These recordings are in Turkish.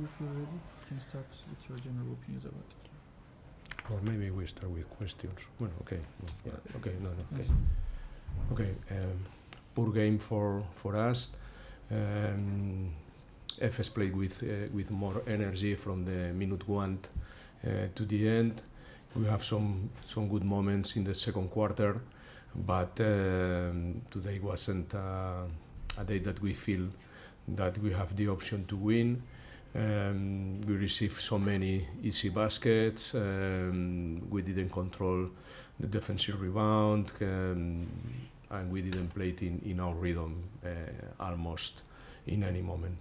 you feel ready, you can start with your general opinions about it. Or maybe we start with questions. Well, okay. yeah, Yeah. okay, no, no, okay. Okay, um, poor game for for us. Um, FS played with uh, with more energy from the minute one uh, to the end. We have some some good moments in the second quarter, but um, today wasn't uh, a day that we feel that we have the option to win. Um, we received so many easy baskets. Um, we didn't control the defensive rebound, um, and we didn't play it in, in our rhythm uh, almost in any moment.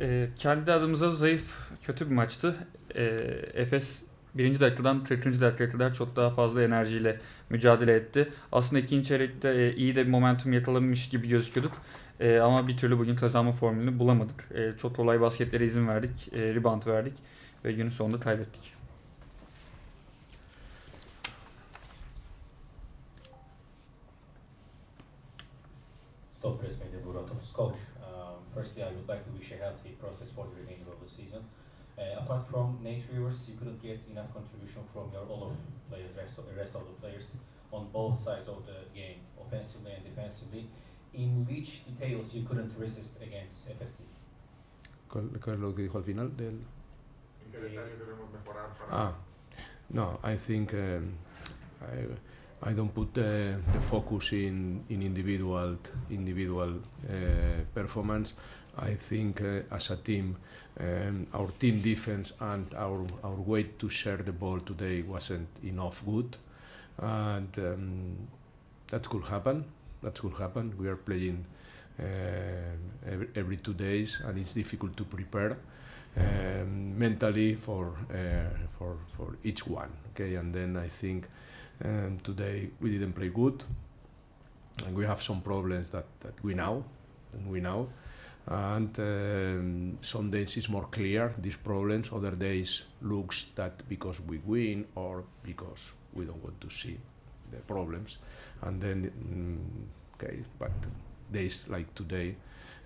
Ee, kendi adımıza zayıf, kötü bir maçtı. Ee, Efes birinci dakikadan 40. dakikaya kadar çok daha fazla enerjiyle mücadele etti. Aslında ikinci çeyrekte e, iyi de bir momentum yakalamış gibi gözüküyorduk. E, ama bir türlü bugün kazanma formülünü bulamadık. E, çok kolay basketlere izin verdik, e, rebound verdik ve günün sonunda kaybettik. Stop press media Buratovs. Coach, um, firstly, I would like to wish a healthy process for the remainder of the season. Uh, apart from Nate Rivers, you couldn't get enough contribution from your all of players, rest of, the rest of the players on both sides of the game, offensively and defensively. In which details you couldn't resist against FST? ¿Cuál, cuál es lo que dijo al final del? Qué detalles debemos mejorar para Ah, no, I think um, I, I don't put the, the focus in, in individual individual uh, performance. I think uh, as a team, um, our team defense and our our way to share the ball today wasn't enough good, and um, that could happen. That could happen. We are playing uh, every, every two days, and it's difficult to prepare um, mentally for uh, for for each one. Okay, and then I think um, today we didn't play good, and we have some problems that that we know, and we know, and um, some days it's more clear these problems. Other days looks that because we win or because we don't want to see the problems, and then mm, okay, but days like today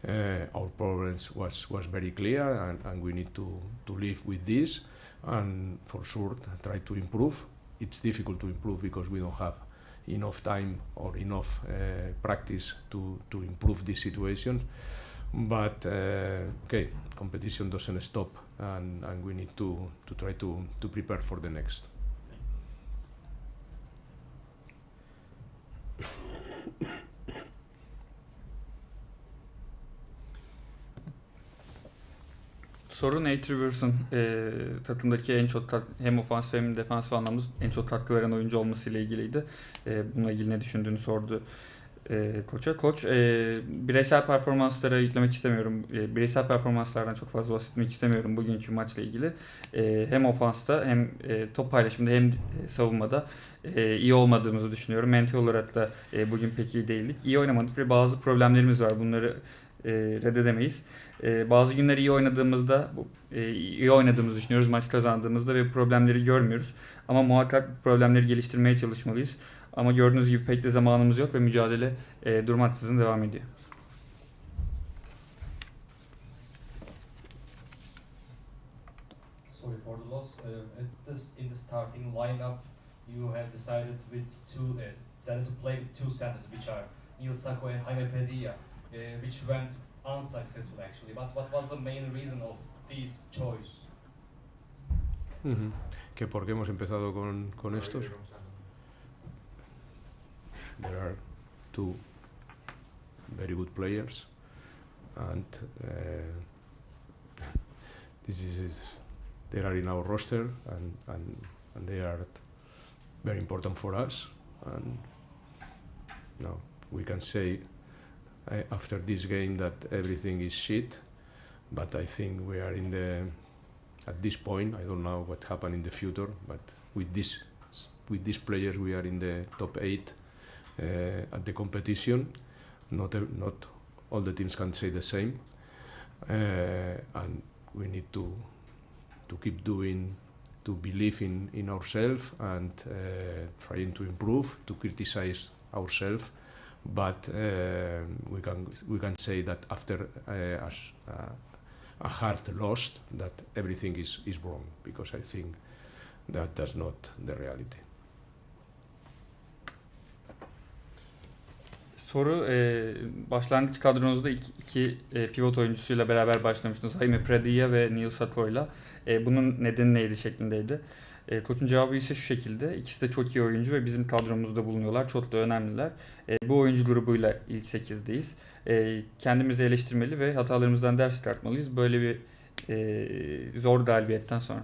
uh, our problems was was very clear and, and we need to to live with this. And for sure try to improve. It's difficult to improve because we don't have enough time or enough uh, practice to to improve this situation but uh, okay competition doesn't stop and, and we need to to try to to prepare for the next Soru Nate Rivers'ın e, takımdaki en çok tat- hem ofansif hem defansif anlamda en çok katkı veren oyuncu olmasıyla ilgiliydi. E, bununla ilgili ne düşündüğünü sordu e, koça. Koç e, bireysel performanslara yüklemek istemiyorum. E, bireysel performanslardan çok fazla bahsetmek istemiyorum bugünkü maçla ilgili. E, hem ofansta hem e, top paylaşımında hem e, savunmada e, iyi olmadığımızı düşünüyorum. Mental olarak da e, bugün pek iyi değildik. İyi oynamadık ve bazı problemlerimiz var. Bunları e, reddedemeyiz. E, bazı günler iyi oynadığımızda e, iyi oynadığımızı düşünüyoruz. Maç kazandığımızda ve problemleri görmüyoruz. Ama muhakkak problemleri geliştirmeye çalışmalıyız. Ama gördüğünüz gibi pek de zamanımız yok ve mücadele e, durmaksızın devam ediyor. Sorry for the loss. Uh, at this, in the starting lineup, you have decided with two, uh, decided to play with two centers, which are Neil Sacco and Jaime Padilla, uh, which went unsuccessful actually. But what was the main reason of this choice? Ujú. que por qué hemos empezado con, con estos? There are two very good players and uh, this is, is they are in our roster and, and, and they are very important for us and no we can say uh, after this game that everything is shit but I think we are in the at this point I don't know what happened in the future but with this with these players we are in the top 8 uh, at the competition. Not not all the teams can say the same, uh, and we need to to keep doing to believe in, in ourselves and uh, trying to improve, to criticize ourselves. But uh, we can we can say that after uh, uh, a hard loss, that everything is, is wrong because I think that that's not the reality. Soru e, başlangıç kadronuzda iki, iki e, pivot oyuncusuyla beraber başlamıştınız. Jaime Pradilla ve Neil Sato'yla. E, bunun nedeni neydi şeklindeydi. E, koçun cevabı ise şu şekilde. İkisi de çok iyi oyuncu ve bizim kadromuzda bulunuyorlar. Çok da önemliler. E, bu oyuncu grubuyla ilk 8'deyiz. E, kendimizi eleştirmeli ve hatalarımızdan ders çıkartmalıyız. Böyle bir e, zor galibiyetten sonra.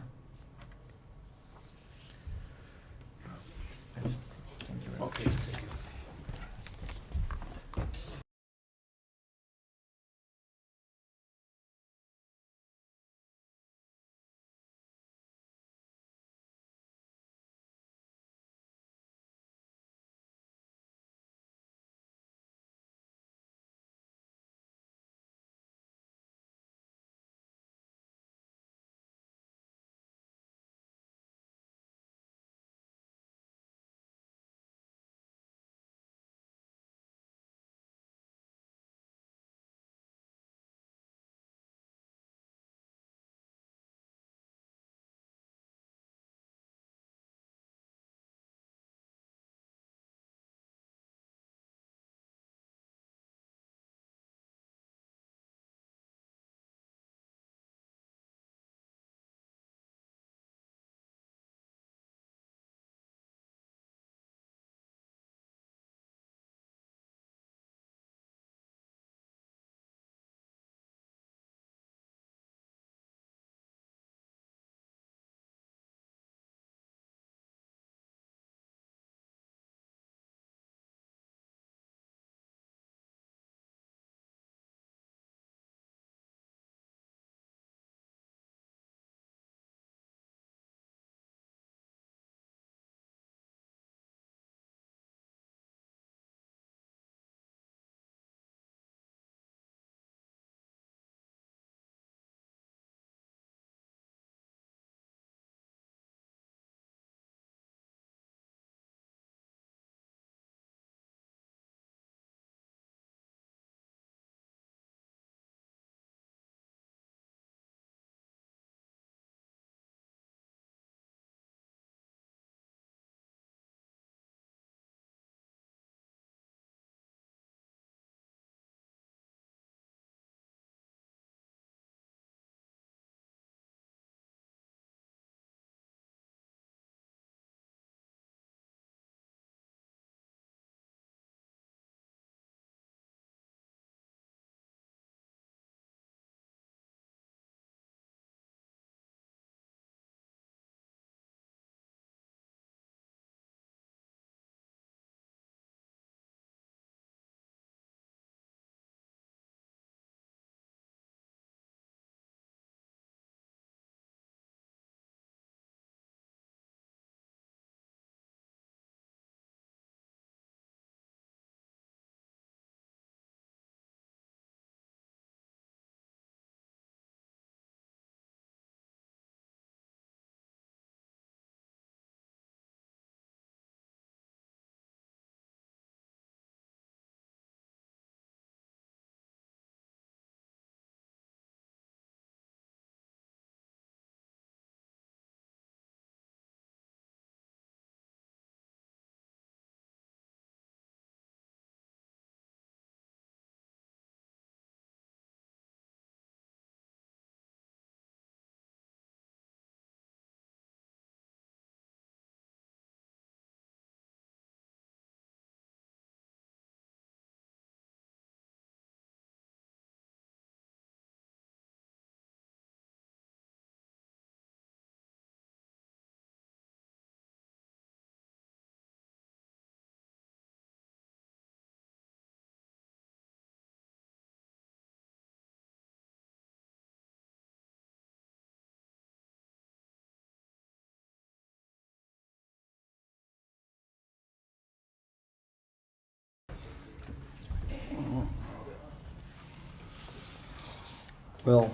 Well,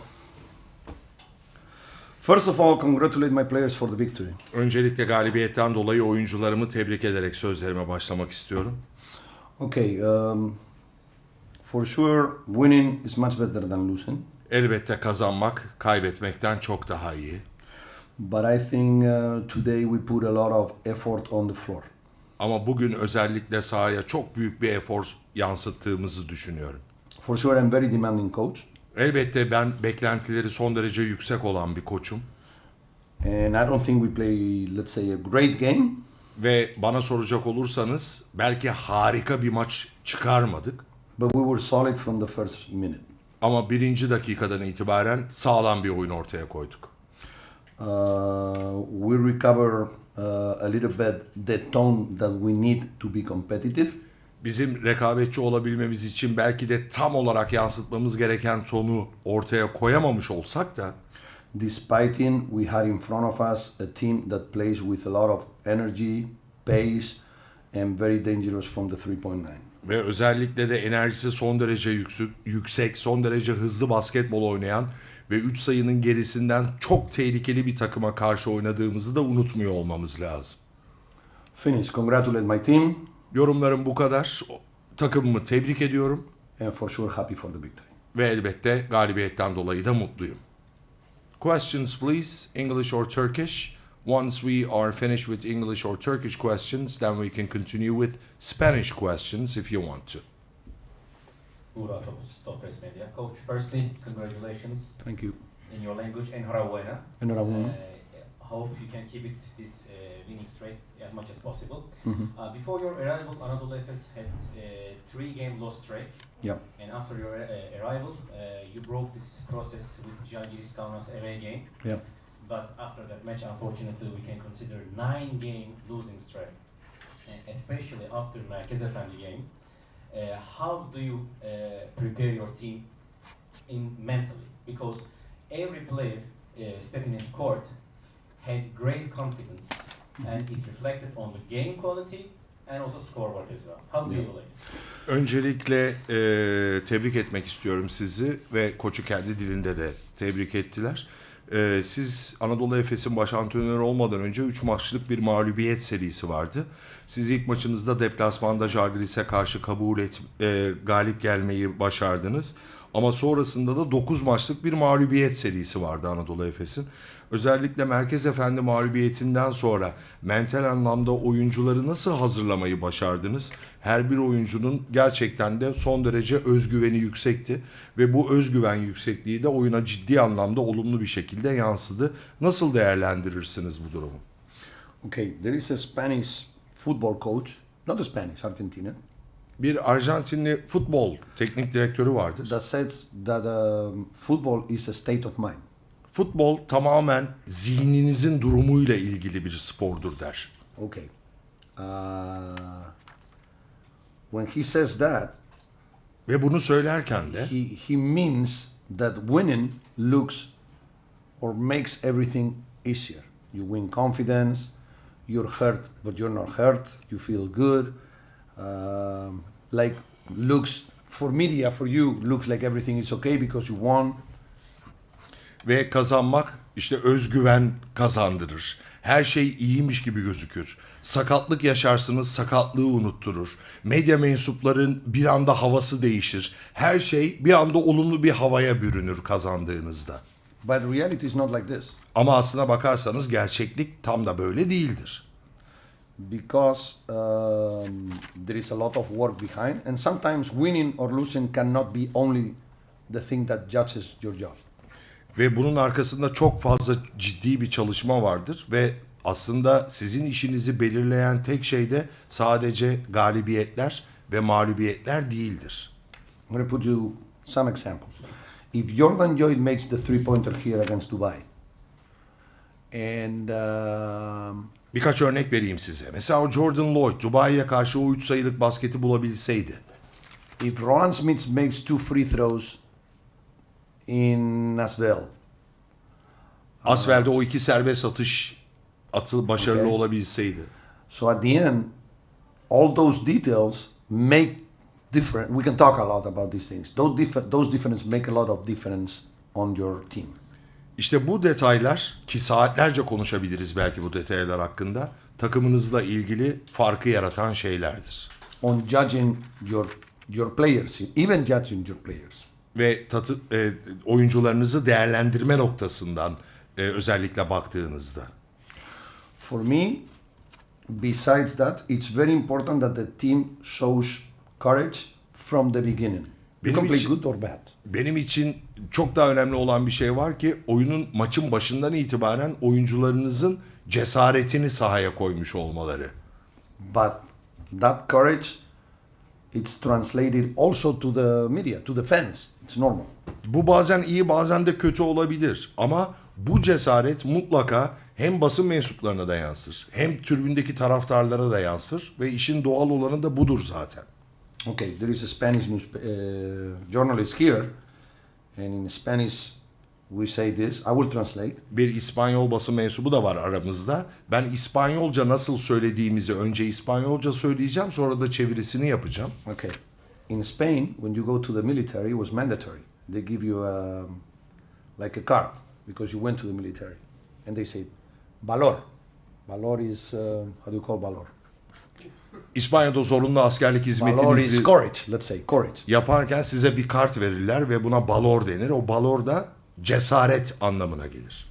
First of all, congratulate my players for the victory. Öncelikle galibiyetten dolayı oyuncularımı tebrik ederek sözlerime başlamak istiyorum. Okay, um, for sure, winning is much better than losing. Elbette kazanmak kaybetmekten çok daha iyi. But I think uh, today we put a lot of effort on the floor. Ama bugün özellikle sahaya çok büyük bir efor yansıttığımızı düşünüyorum. For sure, I'm very demanding coach, Elbette ben beklentileri son derece yüksek olan bir koçum and I don't think we play, let's say, a great game. ve bana soracak olursanız belki harika bir maç çıkarmadık But we were solid from the first minute. ama birinci dakikadan itibaren sağlam bir oyun ortaya koyduk. Uh, we recover uh, a little bit the tone that we need to be competitive. Bizim rekabetçi olabilmemiz için belki de tam olarak yansıtmamız gereken tonu ortaya koyamamış olsak da Despite in, we had in front of us a team that plays with a lot of energy, pace, and very dangerous from the three point line. ve özellikle de enerjisi son derece yüksek, yüksek, son derece hızlı basketbol oynayan ve 3 sayının gerisinden çok tehlikeli bir takıma karşı oynadığımızı da unutmuyor olmamız lazım. Finish. Congratulate my team, Yorumlarım bu kadar. Takımımı tebrik ediyorum and for sure happy for the victory. ve elbette galibiyetten dolayı da mutluyum. Questions please, English or Turkish. Once we are finished with English or Turkish questions, then we can continue with Spanish questions if you want to. Stop Press Media. Coach, firstly, congratulations Thank you. in your language, enhorabuena. Enhorabuena. Uh, hope you can keep it this uh, winning streak as much as possible. Mhm. Uh, before your arrival, Anadolu Efes had uh, three game loss streak. Yeah. And after your uh, arrival, uh, you broke this process with Žalgiris Kaunas away game. Yeah. But after that match, unfortunately, we can consider nine game losing streak. Especially after Merkez Efendi game. Uh, how do you uh, prepare your team in mentally? Because every player uh, stepping in court had great confidence and it reflected on the game quality and also scoreboard as well. How do you it? Öncelikle e, tebrik etmek istiyorum sizi ve koçu kendi dilinde de tebrik ettiler. E, siz Anadolu Efes'in baş antrenörü olmadan önce 3 maçlık bir mağlubiyet serisi vardı. Siz ilk maçınızda deplasmanda Žalgiris'e karşı kabul et, e, galip gelmeyi başardınız. Ama sonrasında da 9 maçlık bir mağlubiyet serisi vardı Anadolu Efes'in. Özellikle Merkez Efendi mağlubiyetinden sonra mental anlamda oyuncuları nasıl hazırlamayı başardınız? Her bir oyuncunun gerçekten de son derece özgüveni yüksekti ve bu özgüven yüksekliği de oyuna ciddi anlamda olumlu bir şekilde yansıdı. Nasıl değerlendirirsiniz bu durumu? Okay, there is a Spanish football coach, not a Spanish, Argentina, Bir Arjantinli futbol teknik direktörü vardır. that says that um, football is a state of mind. Futbol tamamen zihninizin durumuyla ilgili bir spordur der. Okay. Uh, when he says that, Ve bunu söylerken de he, he means that winning looks or makes everything easier. You win confidence, you're hurt, but you're not hurt, you feel good. Um, like, looks for media, for you, looks like everything is okay because you won. Ve kazanmak işte özgüven kazandırır. Her şey iyiymiş gibi gözükür. Sakatlık yaşarsınız, sakatlığı unutturur. Medya mensupların bir anda havası değişir. Her şey bir anda olumlu bir havaya bürünür kazandığınızda. But reality is not like this Ama aslına bakarsanız gerçeklik tam da böyle değildir. because um, there is a lot of work behind, and sometimes winning or losing cannot be only the thing that judges your job. Ve bunun arkasında çok fazla ciddi bir çalışma vardır ve aslında sizin işinizi belirleyen tek şey de sadece galibiyetler ve mağlubiyetler değildir. I'm going to put you some examples. If Jordan Lloyd makes the three pointer here against Dubai, and um, Birkaç örnek vereyim size. Mesela o Jordan Lloyd Dubai'ye karşı o 3 sayılık basketi bulabilseydi. if Roland Smith makes two free throws in Asvel, Asvel'de o iki serbest atış atı başarılı Okay. olabilseydi. so at the end, all those details make different. We can talk a lot about these things. Those different, those differences make a lot of difference on your team. İşte bu detaylar ki saatlerce konuşabiliriz belki bu detaylar hakkında takımınızla ilgili farkı yaratan şeylerdir. On judging your your players, even judging your players. Ve tatı, e, oyuncularınızı değerlendirme noktasından e, özellikle baktığınızda. For me, besides that, it's very important that the team shows courage from the beginning. You Benim play için- good or bad. Benim için çok daha önemli olan bir şey var ki oyunun maçın başından itibaren oyuncularınızın cesaretini sahaya koymuş olmaları. But that courage, it's translated also to the media, to the fans. It's normal. Bu bazen iyi bazen de kötü olabilir ama bu cesaret mutlaka hem basın mensuplarına da yansır hem tribündeki taraftarlara da yansır ve işin doğal olanı da budur zaten. Okay, there is a Spanish news uh, journalist here, and in Spanish we say this. I will translate. Bir İspanyol basın mensubu da var aramızda. Ben İspanyolca nasıl söylediğimizi önce İspanyolca söyleyeceğim sonra da çevirisini yapacağım. Okay. In Spain, when you go to the military, it was mandatory. They give you um, like a card because you went to the military, and they say, "Valor." Valor is uh, how do you call valor? İspanya'da zorunlu askerlik Valor is hizmetinizi courage. Let's say courage. yaparken size bir kart verirler ve buna balor denir. O balor da cesaret anlamına gelir.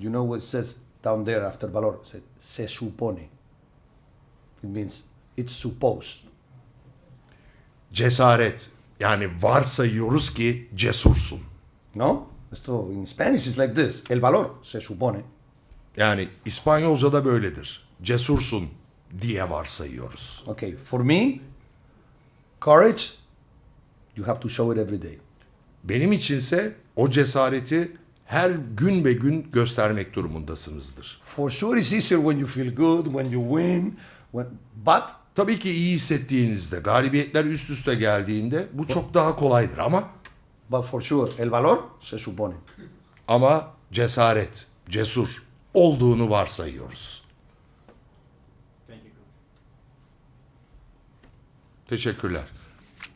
You know what it says down there after valor? It said, se supone. It means it's supposed. Cesaret yani varsayıyoruz ki cesursun. No? Esto in Spanish is like this. El valor se supone. Yani İspanyolca'da böyledir. Cesursun diye varsayıyoruz. Okay, for me, courage, you have to show it every day. Benim içinse o cesareti her gün ve gün göstermek durumundasınızdır. For sure, it's easier when you feel good, when you win, when, but Tabii ki iyi hissettiğinizde, galibiyetler üst üste geldiğinde bu çok daha kolaydır ama but for sure, el valor se supone. ama cesaret, cesur olduğunu varsayıyoruz. Teşekkürler.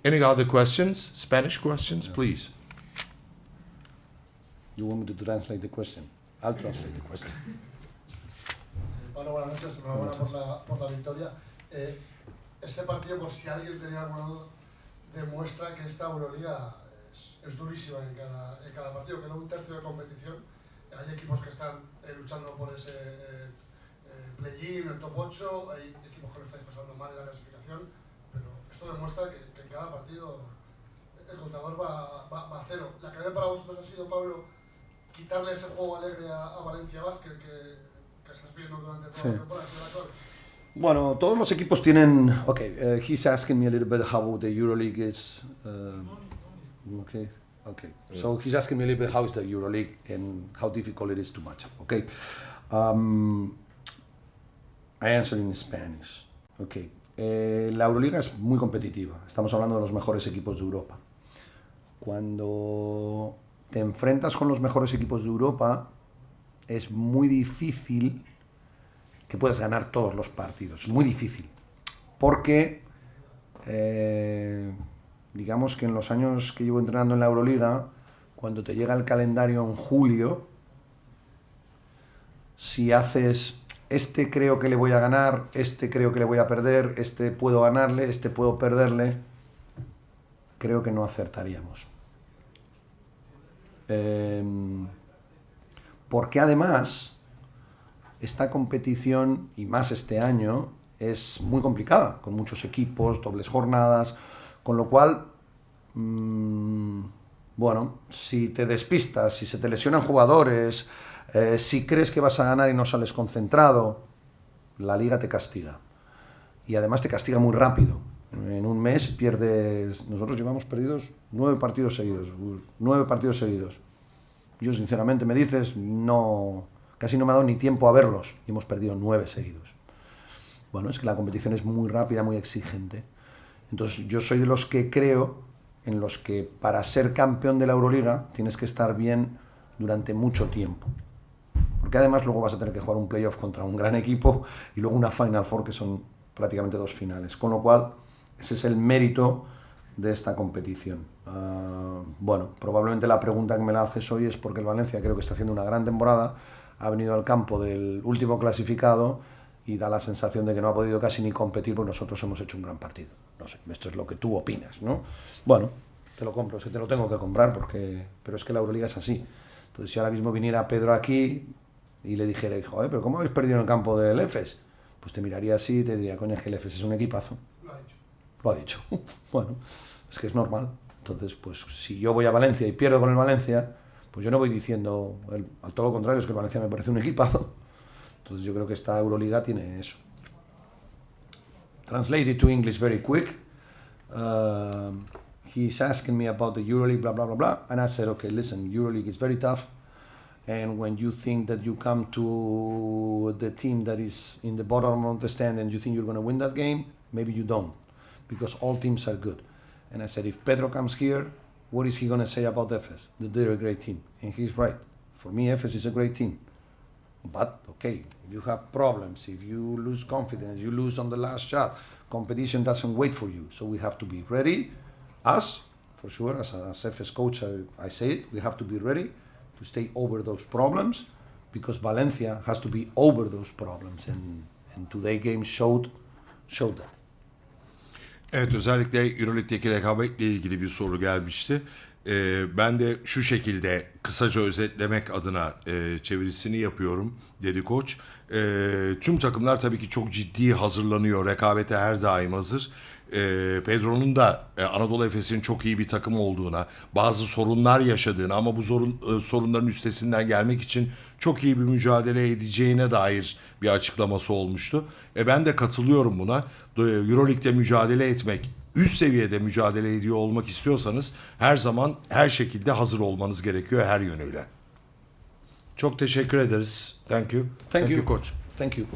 Any other questions? Spanish questions, please. You want me to translate the question? I'll translate the question. Bueno, buenas noches, enhorabuena por la, por la victoria. Eh, este partido, por si alguien tenía alguna duda, demuestra que esta Euroliga es, es durísima en cada, en cada partido. Queda un tercio de competición. Hay equipos que están eh, luchando por ese eh, eh, play-in, el top 8. Hay equipos que lo están pasando mal en la clasificación. Pero esto demuestra que, que en cada partido el contador va, va, va a cero. La clave para vosotros ha sido, Pablo, quitarle ese juego alegre a, a Valencia Basket que, que estás viendo durante toda Sí. la temporada. Bueno, todos los equipos tienen. Okay, uh, he's asking me a little bit how the EuroLeague is. Um, okay, okay. So he's asking me a little bit how is the EuroLeague and how difficult it is to match up. Okay, um, I answer in Spanish. Okay, eh, la Euroliga es muy competitiva. Estamos hablando de los mejores equipos de Europa. Cuando te enfrentas con los mejores equipos de Europa, es muy difícil que puedas ganar todos los partidos. Muy difícil. Porque, eh, digamos que en los años que llevo entrenando en la Euroliga, cuando te llega el calendario en julio, si haces, este creo que le voy a ganar, este creo que le voy a perder, este puedo ganarle, este puedo perderle, creo que no acertaríamos. Em, porque además, esta competición, y más este año, es muy complicada, con muchos equipos, dobles jornadas, con lo cual, mm, bueno, si te despistas, si se te lesionan jugadores, eh, si crees que vas a ganar y no sales concentrado, la liga te castiga. Y además te castiga muy rápido. En un mes pierdes, nosotros llevamos perdidos nueve partidos seguidos, nueve partidos seguidos. Yo sinceramente me dices, no, casi no me ha dado ni tiempo a verlos y hemos perdido nueve seguidos. Bueno, es que la competición es muy rápida, muy exigente. Entonces yo soy de los que creo en los que para ser campeón de la Euroliga tienes que estar bien durante mucho tiempo. Porque además luego vas a tener que jugar un playoff contra un gran equipo y luego una Final Four que son prácticamente dos finales. Con lo cual, ese es el mérito de esta competición. Ah, bueno, probablemente la pregunta que me la haces hoy es porque el Valencia creo que está haciendo una gran temporada, ha venido al campo del último clasificado y da la sensación de que no ha podido casi ni competir porque nosotros hemos hecho un gran partido. No sé, esto es lo que tú opinas, ¿no? Bueno, te lo compro, es que te lo tengo que comprar porque, pero es que la Euroliga es así. Entonces, si ahora mismo viniera Pedro aquí y le dijera, joder, pero ¿cómo habéis perdido en el campo del EFES? Pues te miraría así y te diría, coño, es que el EFES es un equipazo. Lo ha dicho. Lo ha dicho. bueno, es que es normal. Entonces, pues si yo voy a Valencia y pierdo con el Valencia, pues yo no voy diciendo, el- al todo lo contrario, es que el Valencia me parece un equipazo. Entonces yo creo que esta Euroliga tiene eso. Translated to English very quick. Um, he's asking me about the EuroLeague, blah, blah, blah, blah. And I said, okay, listen, EuroLeague is very tough. And when you think that you come to the team that is in the bottom of the stand and you think you're going to win that game, maybe you don't, because all teams are good. And I said, if Pedro comes here, what is he going to say about Efes? That they're a great team. And he's right. For me, Efes is a great team. But okay, if you have problems, if you lose confidence, you lose on the last shot, competition doesn't wait for you. So we have to be ready. Us, for sure, as as FS coach, I, I say it, we have to be ready to stay over those problems because Valencia has to be over those problems. And, and today game showed, showed that. Evet özellikle Euroleague'deki rekabetle ilgili bir soru gelmişti. Ee, ben de şu şekilde kısaca özetlemek adına e, çevirisini yapıyorum dedi koç. Ee, tüm takımlar tabii ki çok ciddi hazırlanıyor. Rekabete her daim hazır. Ee, Pedro'nun da e, Anadolu Efes'in çok iyi bir takım olduğuna, bazı sorunlar yaşadığını ama bu sorun, e, sorunların üstesinden gelmek için çok iyi bir mücadele edeceğine dair bir açıklaması olmuştu. E ben de katılıyorum buna. Do- Euroleague'de mücadele etmek, üst seviyede mücadele ediyor olmak istiyorsanız her zaman her şekilde hazır olmanız gerekiyor her yönüyle. Çok teşekkür ederiz. Thank you. Thank, you, coach. Thank you.